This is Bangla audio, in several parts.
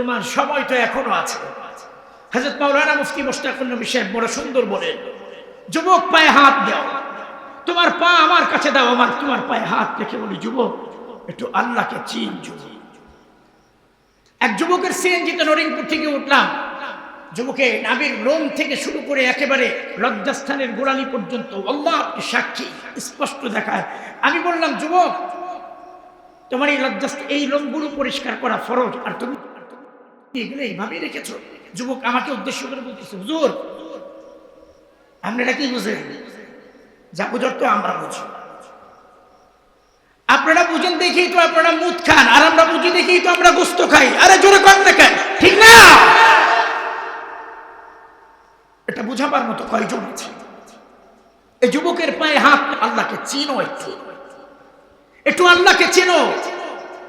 তোমার সময় তো এখনও আছে। হাজরত মাওলানা মুফতি মোস্তাকুর নবী সাহেব বড় সুন্দর বলেন, যুবক পায়ে হাত দাও। তোমার পা আমার কাছে দাও, আমার তোমার পায়ে হাত রেখে বলি, যুবক, একটু আল্লাহকে চিন, যুবক। এক যুবকের সিএনজিতে নরিংপুর থেকে উঠলাম। যুবকে নাবির লোম থেকে শুরু করে একেবারে লজ্জাস্থানের গোড়ালি পর্যন্ত আপনি সাক্ষী, স্পষ্ট দেখায়। আমি বললাম, যুবক, তোমার এই লজ্জাস্ত এই লোমগুলো পরিষ্কার করা ফরজ, আর তুমি এগুলো এইভাবেই রেখেছ? যুবক আমাকে উদ্দেশ্য করে বলতেছে, হুজুর, আপনারা কি বুঝেন? যা বুঝার তো আমরা বুঝি। আপনারা বুঝেন দেখেই তো আপনারা মুদ খান, আর আমরা বুঝি দেখেই তো আমরা গোস্ত খাই। আরে জোরে কর দেখেন ঠিক না? এটা বুঝাবার মতো কয়জন আছে? এই যুবকের পায়ে হাত আল্লাহকে চিনো একটু। একটু আল্লাহকে চেনো।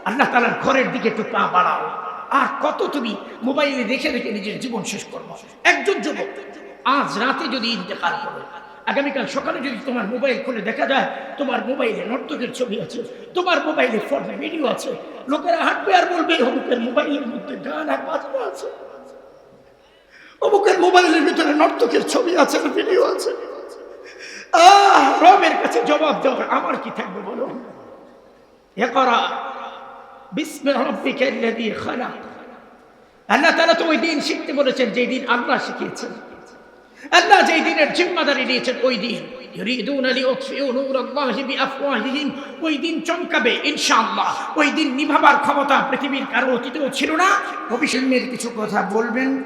আল্লাহ তালার ঘরের দিকে একটু পা বাড়াও। আর কত তুমি মোবাইলে দেখে দেখে নিজের জীবন শেষ করব? একজন যুবক আজ রাতে যদি ইন্তেকাল করো, আগামীকাল সকালে যদি তোমার মোবাইল খুলে দেখা যায়, তোমার মোবাইলে নর্তকের ছবি আছে, তোমার মোবাইলে ফর্মে ভিডিও আছে, লোকেরা হাঁটবে আর বলবে, অমুকের মোবাইলের মধ্যে গান আর বাজনা আছে। অমুকের মোবাইলের ভিতরে নর্তকের ছবি আছে ভিডিও আছে। আহ, রবের কাছে জবাব দেওয়ার আমার কি থাকবে বলো? এ করা বিসমে রব্বিকাল্লাযী খালাক। আল্লাহ তাআলা তো ওই দিন শিখতে বলেছেন, যেই দিন আল্লাহ শিখিয়েছেন। আল্লাহ যেই দিনের জিম্মাদারি নিয়েছেন, ওই দিন। ইউরিদুনা লিউতফিউ ওই দিন চমকাবে ইনশাআল্লাহ। ওই দিন নিভাবার ক্ষমতা পৃথিবীর কারও অতীতেও ছিল না। ভবিষ্যতের কিছু কথা বলবেন।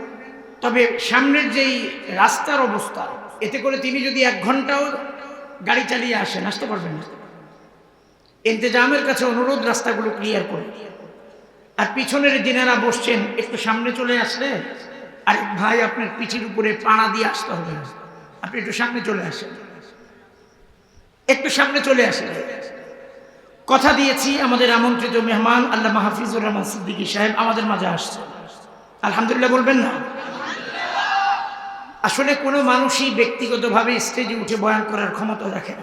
তবে সামনের যেই রাস্তার অবস্থা, এতে করে তিনি যদি এক ঘন্টাও গাড়ি চালিয়ে আসেন, আসতে পারবেন না। ইন্তজামের কাছে অনুরোধ রাস্তাগুলো ক্লিয়ার করে। আর পিছনের যিনারা বসছেন, একটু সামনে চলে আসলে? আর ভাই, আপনার পিঠের উপরে পাড়া দিয়ে আসতে হবে। আপনি একটু সামনে চলে আসেন। একটু সামনে চলে আসেন। কথা দিয়েছি আমাদের আমন্ত্রিত মেহমান আল্লাহ মাহফিজুর রহমান সিদ্দিকী সাহেব, আমাদের মাঝে আসছে। আলহামদুলিল্লাহ বলবেন না? আসলে কোনো মানুষই ব্যক্তিগতভাবে স্টেজে উঠে বয়ান করার ক্ষমতা রাখে না।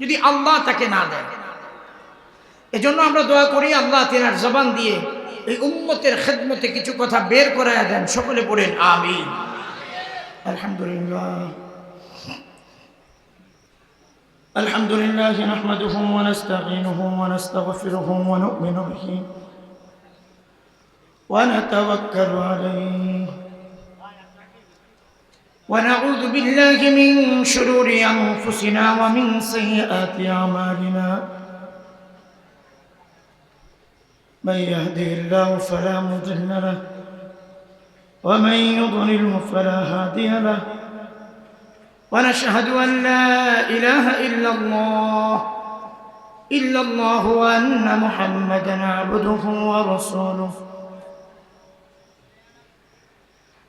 যদি আল্লাহ তাকে না দেয় এজন্য আমরা দোয়া করি আল্লাহ তেনার জবান দিয়ে এই উম্মতের খেদমতে কিছু কথা বের করায় দেন সকলে পড়েন আমিন আলহামদুলিল্লাহ الحمد لله نحمده ونستعينه ونستغفره ونؤمن به ونتوكل عليه ونعوذ بالله من شرور أنفسنا ومن سيئات أعمالنا من يهده الله فلا مضل له ومن يضلله فلا هادي له ونشهد أن لا إله إلا الله إلا الله وأن محمدا عبده ورسوله.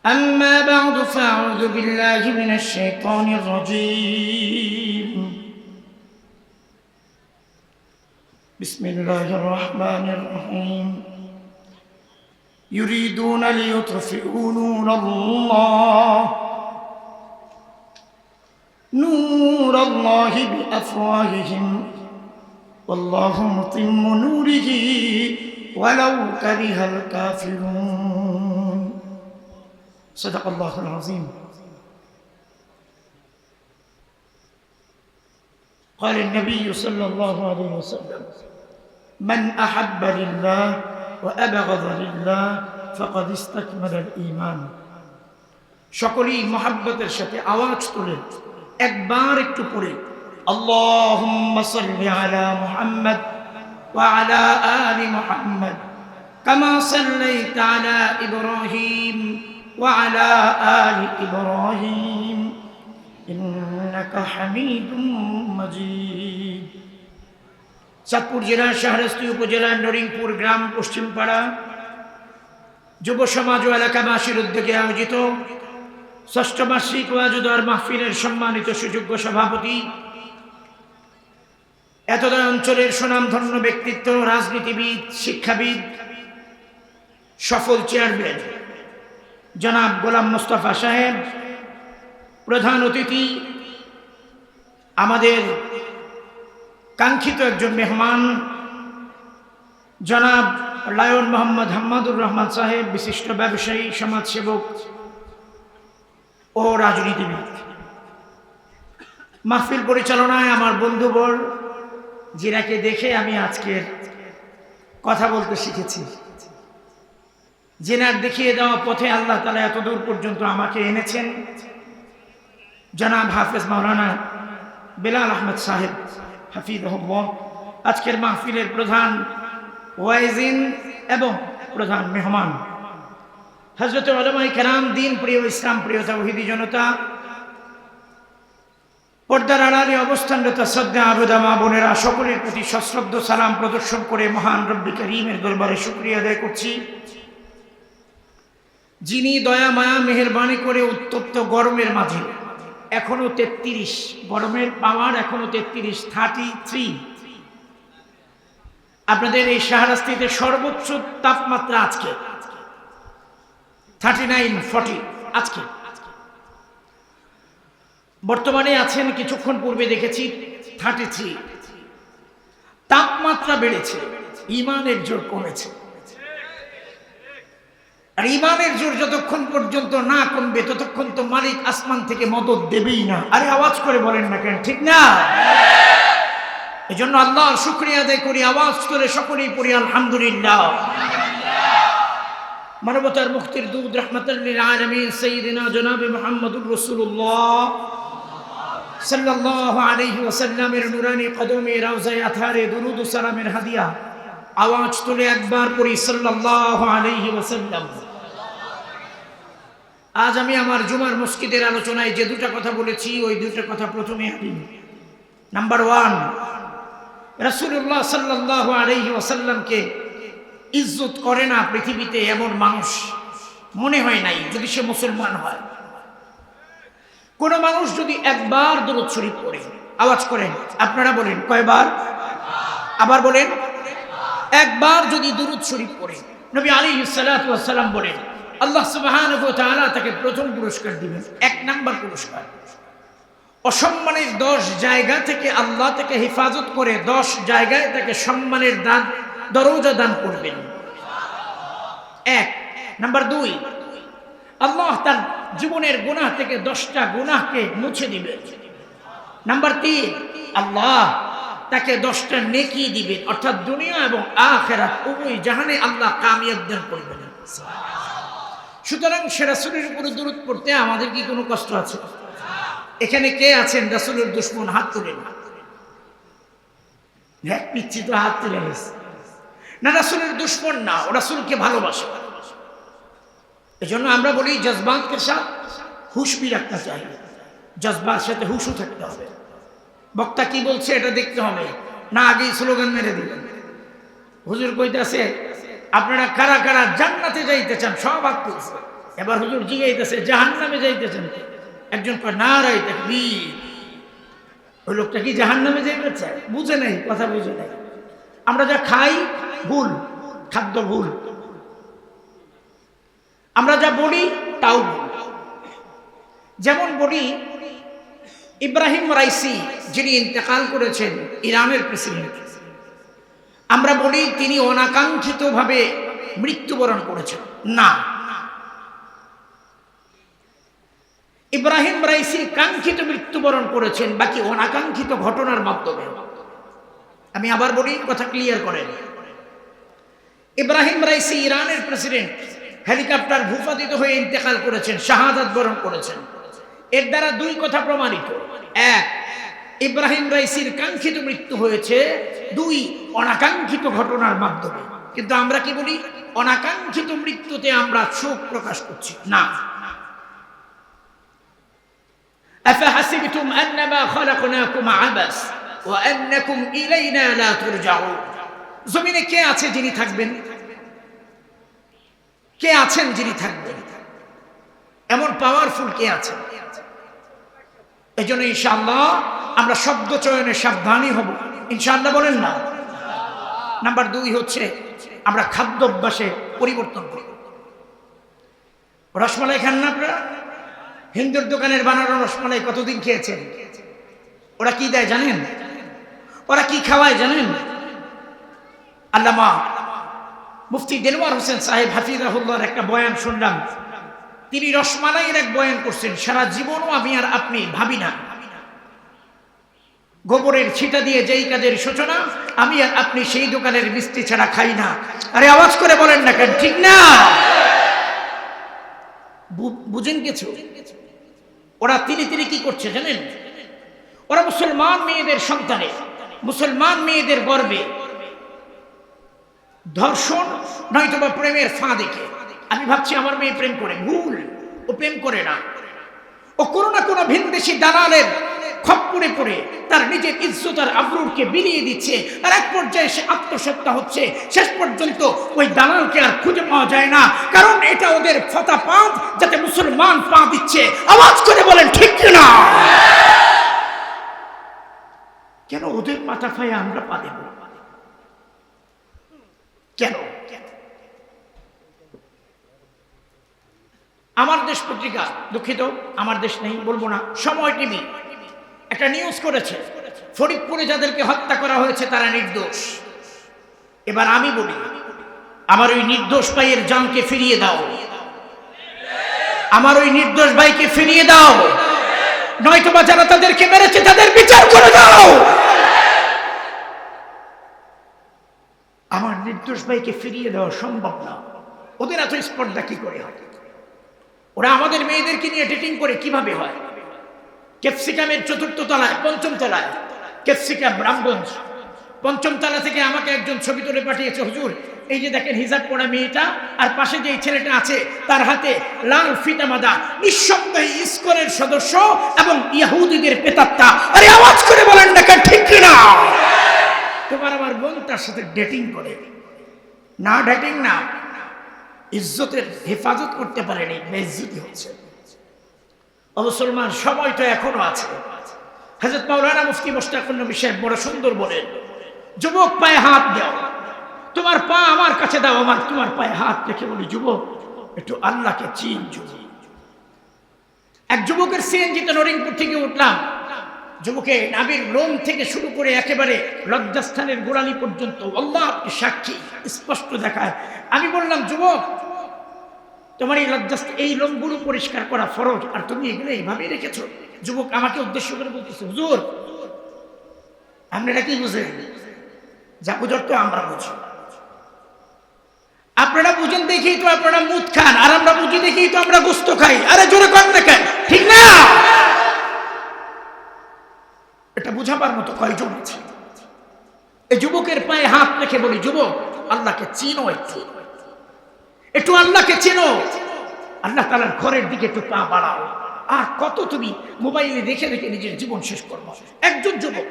أما بعد فأعوذ بالله من الشيطان الرجيم. بسم الله الرحمن الرحيم. يريدون ليطفئوا نور الله. نور الله بأفواههم. والله متم نوره ولو كره الكافرون. صدق الله العظيم. قال النبي صلى الله عليه وسلم من أحب لله وأبغض لله فقد استكمل الإيمان সকলেই মহাব্বতের সাথে আওয়াজ তুলে একবার একটু পড়ে اللهم صل على محمد وعلى آل محمد كما صليت على إبراهيم وعلى آل إبراهيم চাঁদপুর জেলা শাহরাস্তি উপজেলার নরিংপুর গ্রাম, পশ্চিমপাড়া যুব সমাজ ও এলাকাবাসীর উদ্যোগে আয়োজিত ষষ্ঠ বার্ষিক ওয়াজুদার মাহফিলের সম্মানিত সুযোগ্য সভাপতি এতদা অঞ্চলের সুনামধন্য ব্যক্তিত্ব, রাজনীতিবিদ, শিক্ষাবিদ, সফল চেয়ারম্যান জনাব গোলাম মোস্তফা সাহেব, প্রধান অতিথি আমাদের কাঙ্ক্ষিত একজন মেহমান, জনাব লায়ন মোহাম্মদ হাম্মাদুর রহমান সাহেব, বিশিষ্ট ব্যবসায়ী, সমাজসেবক ও রাজনীতিবিদ। মাহফিল পরিচালনায় আমার বন্ধুবর জিরাকে দেখে আমি আজকের কথা বলতে শিখেছি। জেনার দেখিয়ে দেওয়া পথে আল্লাহ তালা এত দূর পর্যন্ত আমাকে এনেছেন। জনাব হাফেজ মাওলানা বেলাল আহমদ সাহেব হাফিজ আজকের মাহফিলের প্রধান ওয়াইজিন এবং প্রধান মেহমান। হজরত আলমাই কেরাম, দিন প্রিয় ইসলাম, প্রিয় তাহিদি জনতা, পর্দার আড়ালে অবস্থানরত শ্রদ্ধা আবেদা মা বোনেরা, সকলের প্রতি সশ্রদ্ধ সালাম প্রদর্শন করে মহান রব্বি করিমের দরবারে শুক্রিয়া আদায় করছি। যিনি দয়া, মায়া, মেহরবানি করে উত্তপ্ত গরমের মাঝে এখনও তেত্রিশ, গরমের পাওয়ার এখনও তেত্রিশ থার্টি থ্রি আপনাদের এই শাহরাস্তিতে সর্বোচ্চ তাপমাত্রা আজকে? থার্টি নাইন ফর্টি আজকে। বর্তমানে আছেন কিছুক্ষণ পূর্বে দেখেছি থার্টি থ্রি তাপমাত্রা বেড়েছে, ইমানের জোর কমেছে। আর ইমানের জোর যতক্ষণ পর্যন্ত না কমবে, ততক্ষণ তো মালিক আসমান থেকে মদত দেবেই না। আরে আওয়াজ করে বলেন না কেন? ঠিক না? এই জন্য আল্লাহর শুক্রিয়া আদায় করি, আওয়াজ করে সকলেই পড়ি, আলহামদুলিল্লাহ। মানবতার মুক্তির দুধ রহমতুল্লিল আলমিন সঈদিনা মোহাম্মদুর রসুল্লাহ সাল্লাল্লাহু আলাইহি ওয়াসাল্লামের নুরানি কদমে রওজায়ে আথারে দুরুদ সালামের হাদিয়া। আওয়াজ তুলে একবার পড়ি, সাল্লাল্লাহু আলাইহি ওয়াসাল্লাম। আজ আমি আমার জুমার মসজিদের আলোচনায় যে দুটা কথা বলেছি, ওই দুটা কথা প্রথমে আমি নাম্বার ওয়ান রাসূলুল্লাহ সাল্লাল্লাহু আলাইহি ওয়াসাল্লামকে ইজ্জত করে না পৃথিবীতে এমন মানুষ মনে হয় নাই, যদি সে মুসলমান হয়। কোন মানুষ যদি একবার দরুদ শরীফ পড়ে, আওয়াজ করেন, আপনারা বলেন, কয়বার? আবার বলেন, একবার যদি দুরুদ শরীফ পড়ে। নবী আলী সালাম বলেন আল্লাহ সুবাহান তাকে প্রথম পুরস্কার দিবেন, এক নাম্বার পুরস্কার। অসম্মানের দশ জায়গা থেকে আল্লাহ থেকে হেফাজত করে দশ জায়গায় তাকে সম্মানের দান, দরজা দান করবেন। এক। নাম্বার দুই। আল্লাহ তার জীবনের গুনাহ থেকে দশটা গুনাহকে মুছে দিবেন। নাম্বার তিন। আল্লাহ তাকে দশটা নেকি দিবেন, অর্থাৎ দুনিয়া এবং আখেরাত, উভয় জাহানে আল্লাহ কামিয়াব দান করবেন। সুতরাং সে রাসুলের উপরে দূরত পড়তে আমাদের কি কোনো কষ্ট আছে? এখানে কে আছেন রাসুলের দুশ্মন? হাত তুলেন এক পিচ্ছি তো হাত তুলে গেছে না, রাসুলের দুশ্মন না, ও রাসুলকে ভালোবাসে। এজন্য আমরা বলি, জজবাতকে সাথ, হুশ বি রাখতে চাই। জজবার সাথে হুশও থাকতে হবে। বক্তা কি বলছে এটা দেখতে হবে। না আগেই স্লোগান মেরে দিবেন হুজুর কইতেছে আপনারা কারা কারা জান্নাতে যাইতে চান সব তুলছে এবার হুজুর জিগাইতেছে জাহান নামে যাইতেছেন একজন না ওই লোকটা কি জাহান নামে যাইতে চায় বুঝে নাই, কথা বুঝে নাই। আমরা যা খাই, ভুল, খাদ্য ভুল। আমরা যা বলি, তাও যেমন বলি, ইব্রাহিম রাইসি, যিনি ইন্তেকাল করেছেন, ইরানের প্রেসিডেন্ট। আমরা বলি তিনি অনাকাঙ্ক্ষিতভাবে মৃত্যুবরণ করেছেন। না। ইব্রাহিম রাইসি কাঙ্ক্ষিত মৃত্যুবরণ করেছেন, বাকি অনাকাঙ্ক্ষিত ঘটনার মাধ্যমে। আমি আবার বলি, কথা ক্লিয়ার করেন। ইব্রাহিম রাইসি ইরানের প্রেসিডেন্ট, হেলিকপ্টার ভূপাতিত হয়ে ইন্তেকাল করেছেন, শাহাদাত বরণ করেছেন। এর দ্বারা দুই কথা প্রমাণিত। এক ইব্রাহিম রাইসির কাঙ্ক্ষিত মৃত্যু হয়েছে দুই অনাকাঙ্ক্ষিত ঘটনার মাধ্যমে কিন্তু আমরা কি বলি অনাকাঙ্ক্ষিত মৃত্যুতে আমরা শোক প্রকাশ করছি না أفحسبتم أنما خلقناكم عبث وأنكم إلينا لا ترجعون জমিনে কে আছে যিনি থাকবেন কে আছেন যিনি থাকবেন এমন পাওয়ারফুল কে আছে এই জন্য ইনশাআল্লাহ আমরা শব্দ চয়নে সাবধানী হব। ইনশাআল্লাহ বলেন না। নাম্বার দুই হচ্ছে, আমরা খাদ্যাভ্যাসে পরিবর্তন করি। রসমালাই খান না আপনারা? হিন্দুর দোকানের বানানো রসমালাই কতদিন খেয়েছেন? ওরা কি দেয় জানেন? ওরা কি খাওয়ায় জানেন? আল্লামা মুফতি দেলওয়ার হোসেন সাহেব হাফিজাহুল্লাহর একটা বয়ান শুনলাম। তিনি রসমালাইয়ের এক বয়ান করছেন, সারা জীবনও আমি আর আপনি ভাবি না। গোবরের ছিটা দিয়ে যেই কাজের সূচনা, আমি আপনি সেই দোকানের মিষ্টি ছাড়া খাই না। আরে আওয়াজ করে বলেন না কেন? ঠিক না। বুঝেন কিছু? ওরা তিনি তিনি কি করছে জানেন? ওরা মুসলমান মেয়েদের সন্তানে, মুসলমান মেয়েদের গর্বে। ধর্ষণ নয়তো বা প্রেমের ফাঁ দেখে। আমি ভাবছি আমার মেয়ে প্রেম করে, ভুল। ও প্রেম করে না। ও কোনো না কোনো ভিনদেশি দালালের খপ্পরে পড়ে, তার নিজের ইজ্জত আর আবরুরকে বিলিয়ে দিচ্ছে। আর এক পর্যায়ে সে আত্মসত্তা হচ্ছে। শেষ পর্যন্ত ওই দালালকে আর খুঁজে পাওয়া যায় না। কারণ এটা ওদের ফতা পাঁচ যাতে মুসলমান পা দিচ্ছে। আওয়াজ করে বলেন, ঠিক না? কেন ওদের মাথা ফায়ে আমরা পা দেব? কেন? আমার দেশ পত্রিকা, দুঃখিত, আমার দেশ নেই, বলব না, সময় টিভি একটা নিউজ করেছে। ফরিদপুরে যাদেরকে হত্যা করা হয়েছে, তারা নির্দোষ। এবার আমি বলি, আমার ওই নির্দোষ ভাইয়ের জানকে ফিরিয়ে দাও। আমার ওই নির্দোষ ভাইকে ফিরিয়ে দাও। নয়তোবা যারা তাদেরকে মেরেছে, তাদের বিচার করে দাও। আমার নির্দোষ ভাইকে ফিরিয়ে দেওয়া সম্ভব না। ওদের এত স্পর্ধা কি করে হয়? ওরা আমাদের মেয়েদেরকে নিয়ে ডেটিং করে কীভাবে হয়? ক্যাপসিকামের চতুর্থ তলায়, পঞ্চম তলায়। ক্যাপসিকাম রামগঞ্জ। পঞ্চম তলা থেকে আমাকে একজন ছবি তুলে পাঠিয়েছে, হুজুর, এই যে দেখেন হিজাব পড়া মেয়েটা, আর পাশে যে ছেলেটা আছে, তার হাতে লাল ফিতামাদা নিঃসন্দেহে ইস্কনের সদস্য এবং ইয়াহুদিদের পেতাত্তা আরে আওয়াজ করে বলেন না কেন, ঠিক কিনা? তোমার আমার বোন তার সাথে ডেটিং করে। না ডেটিং না, ইজ্জতের হেফাজত করতে পারেনি, বেইজ্জতি হচ্ছে। অমুসলমান সময় তো এখনও আছে। হাজরত মাওলানা মুফতি মোস্তাকুর নবী সাহেব বড় সুন্দর বলেন, যুবক পায়ে হাত দাও। তোমার পা আমার কাছে দাও, আমার তোমার পায়ে হাত রেখে বলি, যুবক, একটু আল্লাহকে চিন, যুবক। এক যুবকের সিএনজিতে নরিংপুর থেকে উঠলাম। যুবকে নাবির লোম থেকে শুরু করে একেবারে লজ্জাস্থানের গোড়ালি পর্যন্ত আল্লাহ সাক্ষী, স্পষ্ট দেখায়। আমি বললাম, যুবক তোমার এই লজ্জাস্ত, এই লোমগুলো পরিষ্কার করা ফরজ, আর তুমি এগুলো এইভাবে রেখেছো? যুবক আমাকে উদ্দেশ্য করে বলতেছে, হুজুর, আপনারা কি বুঝেন? যা বুঝার তো আমরা বুঝি। আপনারা বুঝেন দেখেই তো আপনারা মুদ খান, আর আমরা বুঝি দেখেই তো আমরা গোস্ত খাই। আরে জোরে কম দেখেন ঠিক না? এটা বুঝাবার মতো কয়জন আছে? এই যুবকের পায়ে হাত রেখে বলি, যুবক, আল্লাহকে চিনো একটু। একটু আল্লাহকে চেনো। আল্লাহ তালার ঘরের দিকে একটু পা বাড়াও। আর কত তুমি মোবাইলে দেখে দেখে নিজের জীবন শেষ করব। একজন যুবক,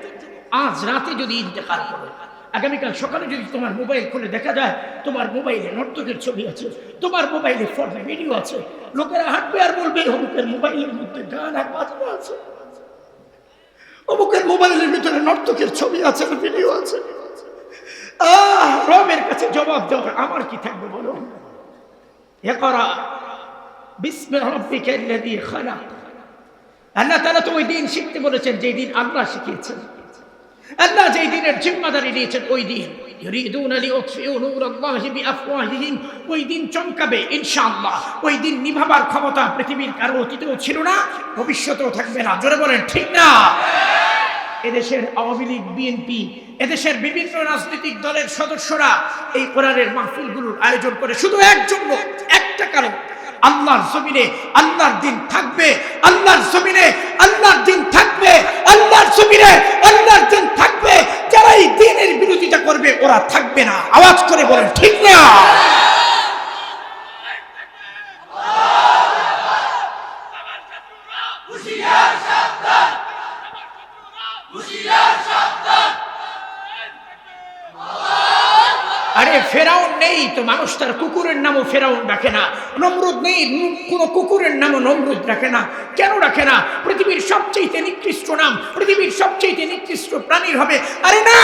আজ রাতে যদি ইন্তেকাল করো, আগামীকাল সকালে যদি তোমার মোবাইল খুলে দেখা যায়, তোমার মোবাইলে নর্তকের ছবি আছে, তোমার মোবাইলে ফর্মে ভিডিও আছে, লোকেরা হাঁটবে আর বলবে, অমুকের মোবাইলের মধ্যে গান আর বাজনা আছে। অমুকের মোবাইলের ভিতরে নর্তকের ছবি আছে ভিডিও আছে। আহ, রবের কাছে জবাব দেওয়ার আমার কি থাকবে বলো খালাক আল্লাহ তাআলা তো ওই দিন শিখতে বলেছেন, যেই দিন আল্লাহ শিখিয়েছেন। আল্লাহ যেই দিনের জিম্মাদারি নিয়েছেন, ওই দিন। ওই দিন চমকাবে ইনশাআল্লাহ। ওই দিন নিভাবার ক্ষমতা পৃথিবীর কারও অতীতেও ছিল না, ভবিষ্যতেও থাকবে না। জোরে বলেন, ঠিক না? এদেশের আওয়ামী লীগ, বিএনপি, এদেশের বিভিন্ন রাজনৈতিক দলের সদস্যরা এই কোরআনের মাহফিলগুলোর আয়োজন করে শুধু একজন একটা কারণ। আল্লাহর জমিনে আল্লাহর দিন থাকবে, আল্লাহর জমিনে আল্লাহর দিন থাকবে, আল্লাহর জমিনে আল্লাহর দিন থাকবে। যারা এই দিনের বিরোধিতা করবে, ওরা থাকবে না। আওয়াজ করে বলেন, ঠিক না আরে ফেরাউন নেই তো মানুষ তার কুকুরের নামও ফেরাউন রাখে না। নমরুদ নেই কোনো কুকুরের নামও নমরুদ রাখে না। কেন রাখে না? পৃথিবীর সবচেয়ে নিকৃষ্ট নাম, পৃথিবীর সবচেয়ে নিকৃষ্ট প্রাণীর হবে। আরে না!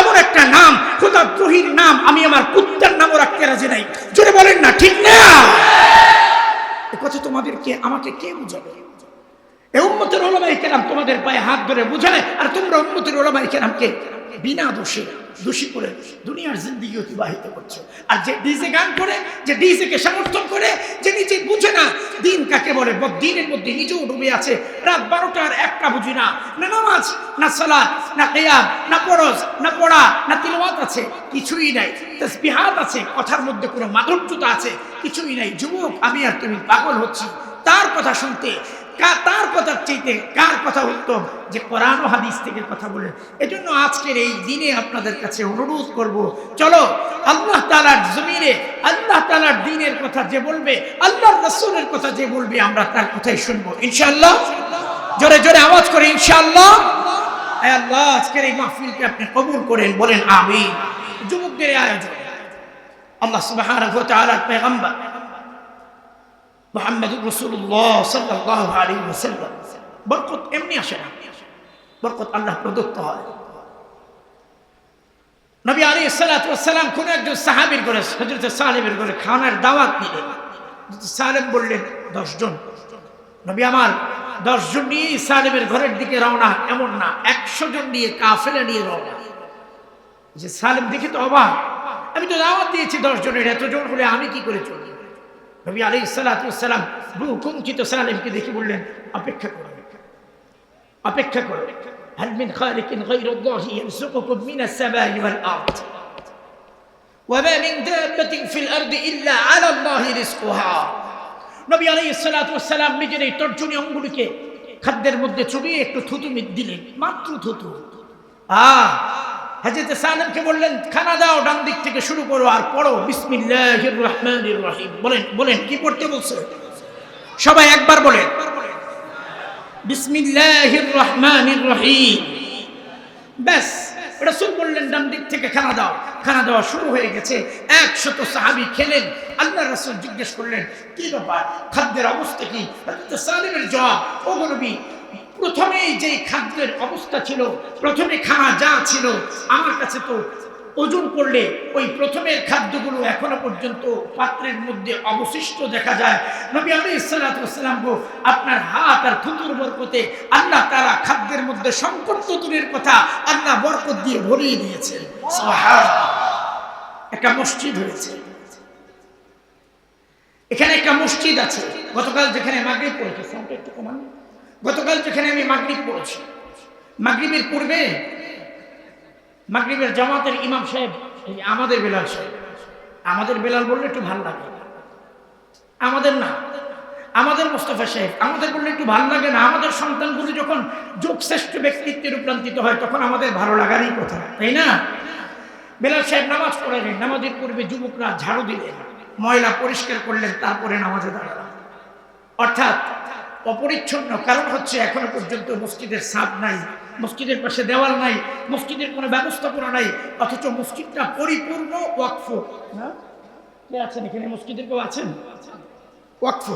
এমন একটা নাম খোদাদ্রোহীর নাম আমি আমার কুত্তার নামও রাখতে রাজি নাই। জোরে বলেন না, ঠিক না? এ কথা তোমাদেরকে, আমাকে কে বুঝাবে? এ উম্মতের ওলামাই কেরাম তোমাদের পায়ে হাত ধরে বুঝায় আর তোমরা উম্মতের ওলামাই কেরামকে বিনা দোষে, দোষী করে দুনিয়ার জিন্দিগি অতিবাহিত করছে। আর যে ডিজে গান করে, যে ডিজেকে সমর্থন করে, যে নিজে বুঝে না, দিন কাকে বলে দিনের মধ্যে নিজেও ডুবে আছে। রাত বারোটার একটা বুঝি না না নামাজ, না সালাদ না কেয়াম, না পরজ না পড়া, না তিলওয়াত আছে, কিছুই নাই। তসবিহাত আছে, কথার মধ্যে কোনো মাধুর্যতা আছে, কিছুই নাই। যুবক, আমি আর তুমি পাগল হচ্ছি। তার কথা শুনতে তার কথার চাইতে, কার কথা উত্তম? যে কোরআন ও হাদিস থেকে কথা বলে। এজন্য আজকের এই দিনে আপনাদের কাছে অনুরোধ করব, চলো আল্লাহ তালার জমিনে, আল্লাহ তালার দিনের কথা যে বলবে, আল্লাহর রসুলের কথা যে বলবে, আমরা তার কথাই শুনব। ইনশাআল্লাহ? জোরে জোরে আওয়াজ করে, ইনশাআল্লাহ? আয় আল্লাহ, আজকের এই মাহফিলকে আপনি কবুল করেন, বলেন আমি যুবকদের আয়োজন। আল্লাহ সুবহানাহু ওয়া তাআলার পেগম্বর মোহাম্মদ রসুল্লাহ সাল্লাহ আলী ওসাল্লাম বরকত এমনি আসে না। বরকত আল্লাহ প্রদত্ত হয়। নবী আলী সালাতাম কোন একজন সাহাবির করে হজরত সালেমের করে খানার দাওয়াত হজরত সালেম বললেন দশজন নবী আমার দশজন নিয়ে সালেমের ঘরের দিকে রওনা, এমন না। একশো জন নিয়ে কাফেলা নিয়ে রওনা। যে সালেম দেখে তো অবাক, আমি তো দাওয়াত দিয়েছি দশ জনের এতজন হলে আমি কি করে চলি? নবী আলী সালাতাম বহু কুঞ্চিত সালেমকে দেখে বললেন অপেক্ষা করো অপেক্ষা করো هل من خالق غير الله يرزقكم من السماء والأرض وما من دابة في الأرض إلا على الله رزقها নবী আলাই সালাম নিজের এই তর্জনী অঙ্গুলিকে খাদ্যের মধ্যে চুবিয়ে একটু থুতু মি- দিলেন মাত্র থুতু আহ হাজরত সালেমকে বললেন, খানা দাও, ডান দিক থেকে শুরু করো আর পড়ো। বিসমিল্লাহির রহমানির রহিম। বলেন বলেন, কি পড়তে বলছে? সবাই একবার বলেন। বিসমিল্লাহির রহমানির রহিম। ব্যাস রসুল বললেন, ডান দিক থেকে খানা দাও। খানা দেওয়া শুরু হয়ে গেছে। একশত সাহাবি খেলেন। আল্লাহ রসুল জিজ্ঞেস করলেন, কি ব্যাপার? খাদ্যের অবস্থা কি? সালিমের জবাব ও নবী প্রথমেই যে খাদ্যের অবস্থা ছিল, প্রথমে খানা যা ছিল, আমার কাছে তো ওজন করলে ওই প্রথমের খাদ্যগুলো এখনও পর্যন্ত পাত্রের মধ্যে অবশিষ্ট দেখা যায়। নবী আমি ইসালাতাম গো, আপনার হাত আর থুতুর বরকতে আল্লাহ তারা খাদ্যের মধ্যে সংকট তো দূরের কথা আল্লাহ বরকত দিয়ে ভরিয়ে দিয়েছেন। একটা মসজিদ হয়েছে। এখানে একটা মসজিদ আছে। গতকাল যেখানে মাগরিব পড়েছে সাউন্ডটা একটু কমান। গতকাল যেখানে আমি মাগরিব পড়েছি। মাগরিবের পূর্বে মাগরিবের জামাতের ইমাম সাহেব আমাদের বেলাল সাহেব, আমাদের বেলাল বললে একটু ভালো লাগে। আমাদের না, আমাদের মোস্তফা সাহেব, আমাদের বললে একটু ভালো লাগে না। আমাদের সন্তানগুলি যখন যোগশ্রেষ্ঠ ব্যক্তিত্বে রূপান্তরিত হয়, তখন আমাদের ভালো লাগারই কথা, তাই না? বেলাল সাহেব নামাজ পড়ালেন, নামাজের পূর্বে যুবকরা ঝাড়ু দিলেন, ময়লা পরিষ্কার করলেন, তারপরে নামাজে দাঁড়ালেন। অর্থাৎ অপরিচ্ছন্ন। কারণ হচ্ছে এখনও পর্যন্ত মসজিদের সাপ নাই, মসজিদের পাশে দেওয়াল নাই, মসজিদের কোনো ব্যবস্থাপনা নাই, অথচ মসজিদটা পরিপূর্ণ ওয়াকফ। কে আছেন এখানে? মসজিদের কেউ আছেন? ওয়াকফ।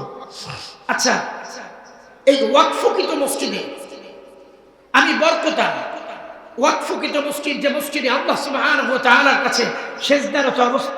আচ্ছা এই ওয়াকফকৃত মসজিদে আমি বরকতা, ওয়াকফকৃত মসজিদ যে মসজিদে আল্লাহ তাআলার কাছে সেজদারত অবস্থা